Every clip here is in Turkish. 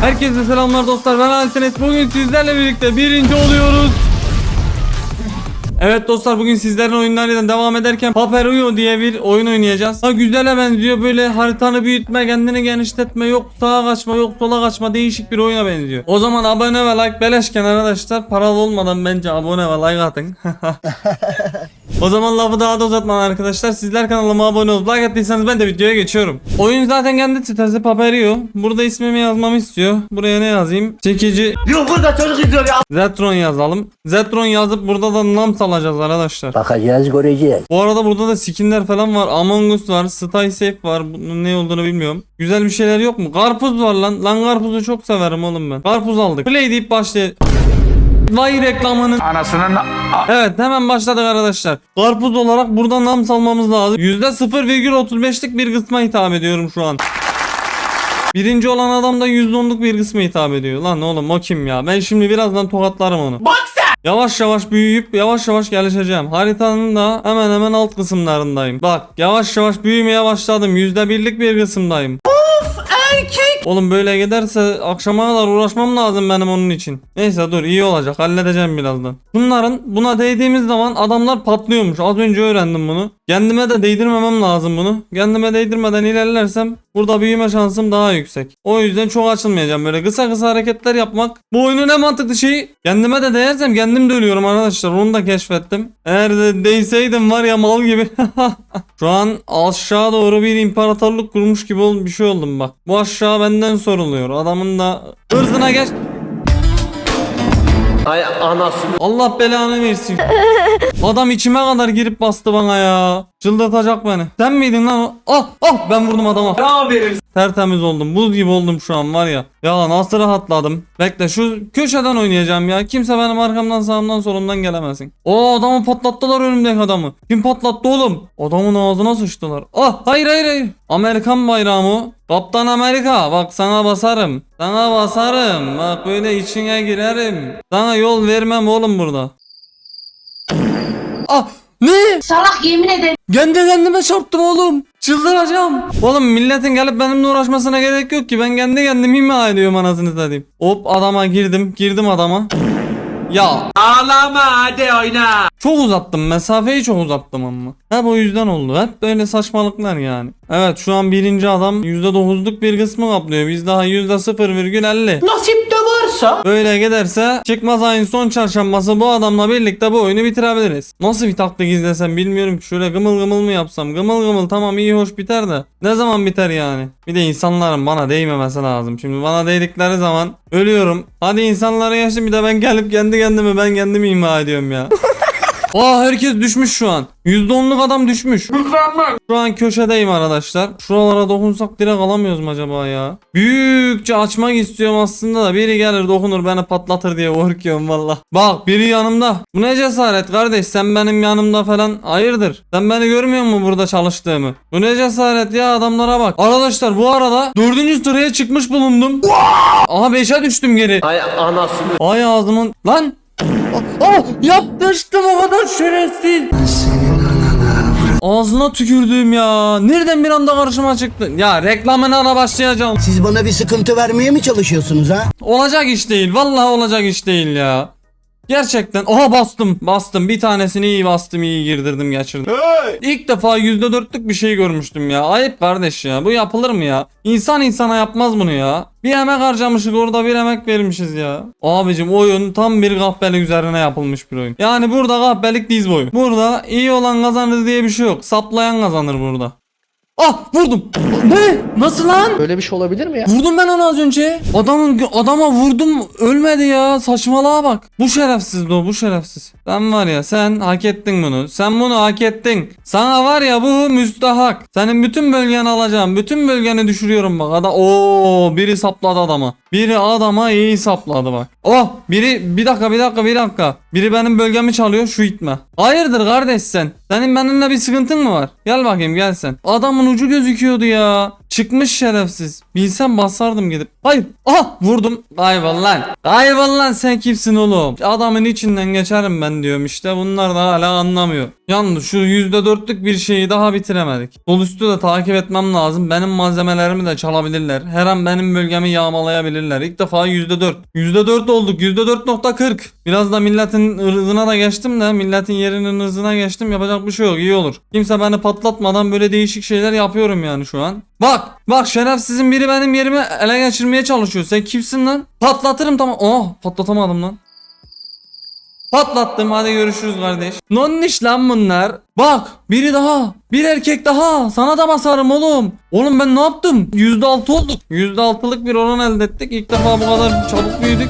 Herkese selamlar dostlar ben Altines bugün sizlerle birlikte birinci oluyoruz Evet dostlar bugün sizlerin oyunlarıyla devam ederken Paperuyo diye bir oyun oynayacağız. Ha güzele benziyor böyle haritanı büyütme kendini genişletme yok sağa kaçma yok sola kaçma değişik bir oyuna benziyor. O zaman abone ve like beleşken arkadaşlar paralı olmadan bence abone ve like atın. O zaman lafı daha da uzatmadan arkadaşlar sizler kanalıma abone olup like attıysanız ben de videoya geçiyorum. Oyun zaten kendi sitesi Paperio. Burada ismimi yazmamı istiyor. Buraya ne yazayım? Çekici Yok burada çocuk izliyor ya. Zetron yazalım. Zetron yazıp burada da nam salacağız arkadaşlar. Bakacağız göreceğiz. Bu arada burada da skinler falan var. Among Us var. Stay Safe var. Bunun ne olduğunu bilmiyorum. Güzel bir şeyler yok mu? Karpuz var lan. Lan karpuzu çok severim oğlum ben. Karpuz aldık. Play deyip başlay. Vay reklamının. Anasının Evet hemen başladık arkadaşlar. Karpuz olarak buradan nam salmamız lazım. %0,35'lik bir kısma hitap ediyorum şu an. Birinci olan adam da %10'luk bir kısma hitap ediyor. Lan oğlum o kim ya? Ben şimdi birazdan tokatlarım onu. Bak sen. Yavaş yavaş büyüyüp yavaş yavaş gelişeceğim. Haritanın da hemen hemen alt kısımlarındayım. Bak yavaş yavaş büyümeye başladım. Yüzde birlik bir kısımdayım. Erkek. Oğlum böyle giderse akşama kadar uğraşmam lazım benim onun için. Neyse dur iyi olacak halledeceğim birazdan. Bunların buna değdiğimiz zaman adamlar patlıyormuş. Az önce öğrendim bunu. Kendime de değdirmemem lazım bunu. Kendime değdirmeden ilerlersem burada büyüme şansım daha yüksek. O yüzden çok açılmayacağım. Böyle kısa kısa hareketler yapmak. Bu oyunun en mantıklı şeyi kendime de değersem kendim de ölüyorum arkadaşlar. Onu da keşfettim. Eğer de değseydim var ya mal gibi. Şu an aşağı doğru bir imparatorluk kurmuş gibi bir şey oldum bak. Bu aşağı benden soruluyor. Adamın da hırzına geç. Ay anasını. Allah belanı versin. Adam içime kadar girip bastı bana ya. Çıldırtacak beni. Sen miydin lan o? Ah ah ben vurdum adama. Ne verirsin? Tertemiz oldum. Buz gibi oldum şu an var ya. Ya nasıl rahatladım. Bekle şu köşeden oynayacağım ya. Kimse benim arkamdan sağımdan solumdan gelemesin. O adamı patlattılar önümdeki adamı. Kim patlattı oğlum? Adamın ağzına sıçtılar. Ah hayır hayır hayır. Amerikan bayrağı mı? Kaptan Amerika bak sana basarım. Sana basarım. Bak böyle içine girerim. Sana yol vermem oğlum burada. Ah ne? Salak yemin ederim. Kendi kendime çarptım oğlum. Çıldıracağım. Oğlum milletin gelip benimle uğraşmasına gerek yok ki. Ben kendi kendimi imha ediyorum anasını satayım. Hop adama girdim. Girdim adama. Ya Ağlama hadi oyna. çok uzattım. Mesafeyi çok uzattım ama. Hep o yüzden oldu. Hep böyle saçmalıklar yani. Evet şu an birinci adam %9'luk bir kısmı kaplıyor. Biz daha %0,50. Nasip varsa. Böyle giderse çıkmaz ayın son çarşambası bu adamla birlikte bu oyunu bitirebiliriz. Nasıl bir taktik izlesem bilmiyorum ki şöyle gımıl gımıl mı yapsam gımıl gımıl tamam iyi hoş biter de ne zaman biter yani. Bir de insanların bana değmemesi lazım. Şimdi bana değdikleri zaman ölüyorum. Hadi insanlara geçtim bir de ben gelip kendi kendime ben kendimi imha ediyorum ya. Aa herkes düşmüş şu an. %10'luk adam düşmüş. Şu an köşedeyim arkadaşlar. Şuralara dokunsak direkt alamıyoruz mu acaba ya? Büyükçe açmak istiyorum aslında da biri gelir dokunur beni patlatır diye korkuyorum valla. Bak biri yanımda. Bu ne cesaret kardeş sen benim yanımda falan hayırdır? Sen beni görmüyor musun burada çalıştığımı? Bu ne cesaret ya adamlara bak. Arkadaşlar bu arada dördüncü sıraya çıkmış bulundum. Aha 5'e düştüm geri. Ay anasını. Ay ağzımın lan. Oh, yapmıştım o kadar şerefsiz. Ağzına tükürdüğüm ya. Nereden bir anda karşıma çıktı? Ya reklamına başlayacağım. Siz bana bir sıkıntı vermeye mi çalışıyorsunuz ha? Olacak iş değil. Vallahi olacak iş değil ya. Gerçekten. Oha bastım. Bastım. Bir tanesini iyi bastım. iyi girdirdim geçirdim. İlk defa %4'lük bir şey görmüştüm ya. Ayıp kardeş ya. Bu yapılır mı ya? İnsan insana yapmaz bunu ya. Bir emek harcamışız orada bir emek vermişiz ya. Abicim oyun tam bir kahpelik üzerine yapılmış bir oyun. Yani burada kahpelik diz boyu. Burada iyi olan kazanır diye bir şey yok. Saplayan kazanır burada. Ah vurdum. Ne? Nasıl lan? Böyle bir şey olabilir mi ya? Vurdum ben onu az önce. Adamın adama vurdum ölmedi ya. Saçmalığa bak. Bu şerefsiz o bu şerefsiz. Sen var ya sen hak ettin bunu. Sen bunu hak ettin. Sana var ya bu müstahak. Senin bütün bölgeni alacağım. Bütün bölgeni düşürüyorum bak. Ada Oo biri sapladı adama. Biri adama iyi sapladı bak. Oh biri bir dakika bir dakika bir dakika. Biri benim bölgemi çalıyor şu itme. Hayırdır kardeş sen? Senin benimle bir sıkıntın mı var? Gel bakayım gel sen. Adamın ucu gözüküyordu ya. Çıkmış şerefsiz. Bilsem basardım gidip. Hayır. Ah vurdum. Kaybol lan. Kaybol lan sen kimsin oğlum? Adamın içinden geçerim ben diyorum işte. Bunlar da hala anlamıyor. Yalnız şu %4'lük bir şeyi daha bitiremedik. Sol üstü de takip etmem lazım. Benim malzemelerimi de çalabilirler. Her an benim bölgemi yağmalayabilirler. İlk defa %4. %4 olduk. %4.40. Biraz da milletin ırzına da geçtim de milletin yerinin ırzına geçtim. Yapacak bir şey yok. iyi olur. Kimse beni patlatmadan böyle değişik şeyler yapıyorum yani şu an. Bak bak şerefsizin biri benim yerimi ele geçirmeye çalışıyor. Sen kimsin lan? Patlatırım tamam. Oh patlatamadım lan. Patlattım hadi görüşürüz kardeş. Nonniş lan bunlar. Bak biri daha. Bir erkek daha. Sana da basarım oğlum. Oğlum ben ne yaptım? %6 olduk. %6'lık bir oran elde ettik. İlk defa bu kadar çabuk büyüdük.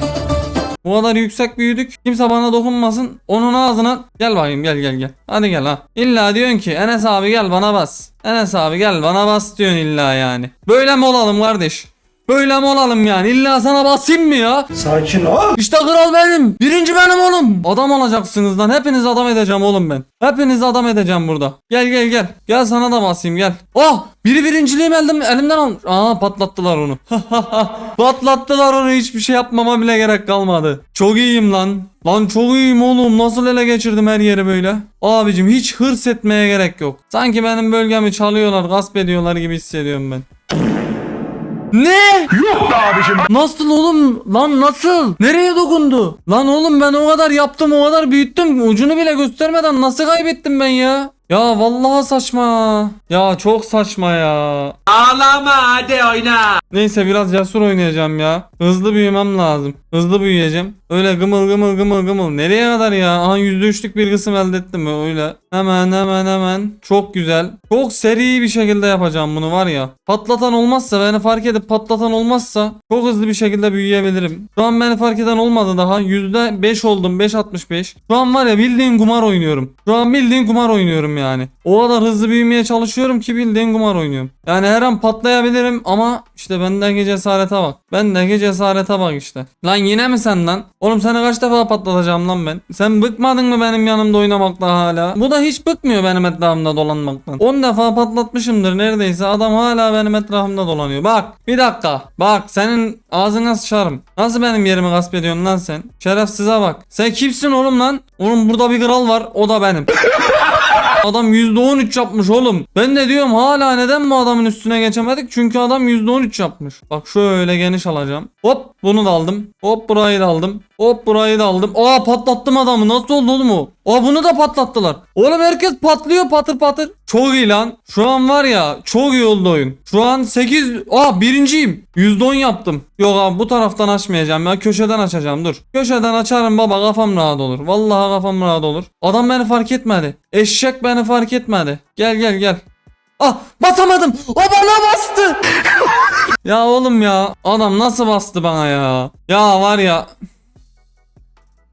Bu kadar yüksek büyüdük. Kimse bana dokunmasın. Onun ağzına gel bakayım gel gel gel. Hadi gel ha. İlla diyorsun ki Enes abi gel bana bas. Enes abi gel bana bas diyorsun illa yani. Böyle mi olalım kardeş? Böyle mi olalım yani? İlla sana basayım mı ya? Sakin ol. İşte kral benim. Birinci benim oğlum. Adam olacaksınız lan. Hepiniz adam edeceğim oğlum ben. Hepiniz adam edeceğim burada. Gel gel gel. Gel sana da basayım gel. Oh! Biri birinciliğimi elim, elimden al. Aa patlattılar onu. patlattılar onu. Hiçbir şey yapmama bile gerek kalmadı. Çok iyiyim lan. Lan çok iyiyim oğlum. Nasıl ele geçirdim her yeri böyle. Abicim hiç hırs etmeye gerek yok. Sanki benim bölgemi çalıyorlar, gasp ediyorlar gibi hissediyorum ben. Ne? Yok be abicim. Nasıl oğlum? Lan nasıl? Nereye dokundu? Lan oğlum ben o kadar yaptım o kadar büyüttüm. Ucunu bile göstermeden nasıl kaybettim ben ya? Ya vallahi saçma. Ya çok saçma ya. Ağlama hadi oyna. Neyse biraz cesur oynayacağım ya. Hızlı büyümem lazım. Hızlı büyüyeceğim. Öyle gımıl gımıl gımıl gımıl. Nereye kadar ya? Aha %3'lük bir kısım elde ettim öyle. Hemen hemen hemen. Çok güzel. Çok seri bir şekilde yapacağım bunu var ya. Patlatan olmazsa beni fark edip patlatan olmazsa çok hızlı bir şekilde büyüyebilirim. Şu an beni fark eden olmadı daha. %5 oldum 5.65. Şu an var ya bildiğin kumar oynuyorum. Şu an bildiğin kumar oynuyorum yani. O kadar hızlı büyümeye çalışıyorum ki bildiğin kumar oynuyorum. Yani her an patlayabilirim ama işte bendeki cesarete bak. Bendeki cesarete bak işte. Lan yine mi sen lan? Oğlum seni kaç defa patlatacağım lan ben? Sen bıkmadın mı benim yanımda oynamakta hala? Bu da hiç bıkmıyor benim etrafımda dolanmaktan. 10 defa patlatmışımdır neredeyse. Adam hala benim etrafımda dolanıyor. Bak bir dakika. Bak senin ağzına sıçarım. Nasıl benim yerimi gasp ediyorsun lan sen? Şerefsize bak. Sen kimsin oğlum lan? Oğlum burada bir kral var. O da benim. Adam %13 yapmış oğlum. Ben de diyorum hala neden bu adamın üstüne geçemedik? Çünkü adam %13 yapmış. Bak şöyle geniş alacağım. Hop bunu da aldım. Hop burayı da aldım. Hop burayı da aldım. Aa patlattım adamı. Nasıl oldu oğlum o? Aa bunu da patlattılar. Oğlum herkes patlıyor patır patır. Çok iyi lan. Şu an var ya çok iyi oldu oyun. Şu an 8 Aa birinciyim. %10 yaptım. Yok abi bu taraftan açmayacağım ya. Köşeden açacağım dur. Köşeden açarım baba kafam rahat olur. Vallahi kafam rahat olur. Adam beni fark etmedi. Eşek beni fark etmedi. Gel gel gel. Ah basamadım. O bana bastı. ya oğlum ya. Adam nasıl bastı bana ya. Ya var ya.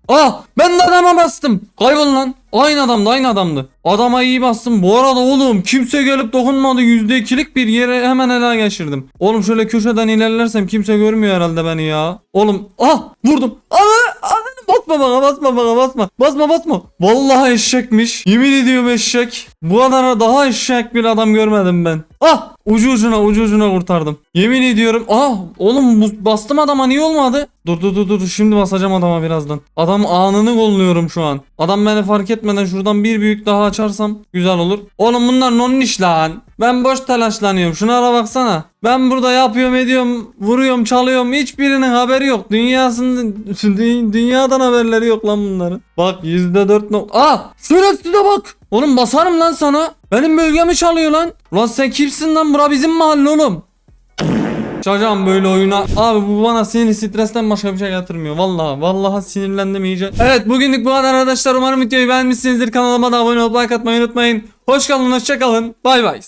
Ah ben de adama bastım. Kaybol lan. Aynı adamdı aynı adamdı. Adama iyi bastım. Bu arada oğlum kimse gelip dokunmadı. %2'lik bir yere hemen ele geçirdim. Oğlum şöyle köşeden ilerlersem kimse görmüyor herhalde beni ya. Oğlum ah vurdum. Ana, ana, basma bana basma bana basma. Basma basma. Vallahi eşekmiş. Yemin ediyorum eşek. Bu kadar daha eşek bir adam görmedim ben. Ah ucu ucuna ucu ucuna kurtardım. Yemin ediyorum. Ah oğlum bastım adama niye olmadı? Dur dur dur dur şimdi basacağım adama birazdan. Adam anını kolluyorum şu an. Adam beni fark etmeden şuradan bir büyük daha açarsam güzel olur. Oğlum bunlar nonniş lan. Ben boş telaşlanıyorum. Şunlara baksana. Ben burada yapıyorum ediyorum, vuruyorum, çalıyorum. Hiçbirinin haberi yok. Dünyasının dü- dünyadan haberleri yok lan bunların. Bak %4 nok. Aa! Şerefsize bak. Oğlum basarım lan sana. Benim bölgemi çalıyor lan. Lan sen kimsin lan? Bura bizim mahalle oğlum. Çacağım böyle oyuna. Abi bu bana sinir stresten başka bir şey getirmiyor. Vallahi vallahi sinirlendim iyice. Evet bugünlük bu kadar arkadaşlar. Umarım videoyu beğenmişsinizdir. Kanalıma da abone olup like atmayı unutmayın. Hoş kalın, hoşça kalın. Bay bay.